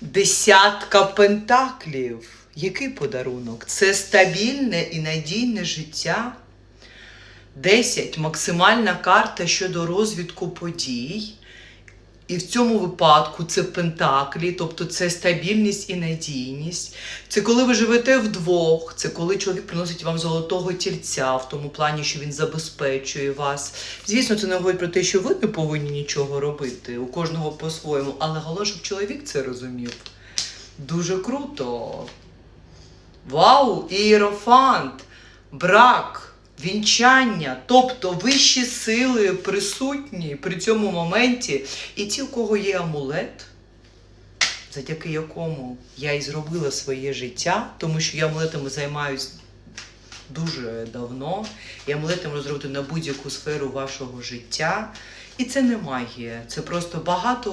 Десятка пентаклів. Який подарунок? Це стабільне і надійне життя. 10 максимальна карта щодо розвитку подій. І в цьому випадку це пентаклі, тобто це стабільність і надійність. Це коли ви живете вдвох, це коли чоловік приносить вам золотого тільця, в тому плані, що він забезпечує вас. Звісно, це не говорить про те, що ви не повинні нічого робити, у кожного по-своєму, але головне, щоб чоловік це розумів. Дуже круто. Вау, ієрофант, брак, вінчання, тобто вищі сили присутні при цьому моменті. І ті, у кого є амулет, завдяки якому я і зробила своє життя, тому що я амулетами займаюсь дуже давно. І амулети можна зробити на будь-яку сферу вашого життя. І це не магія, це просто багато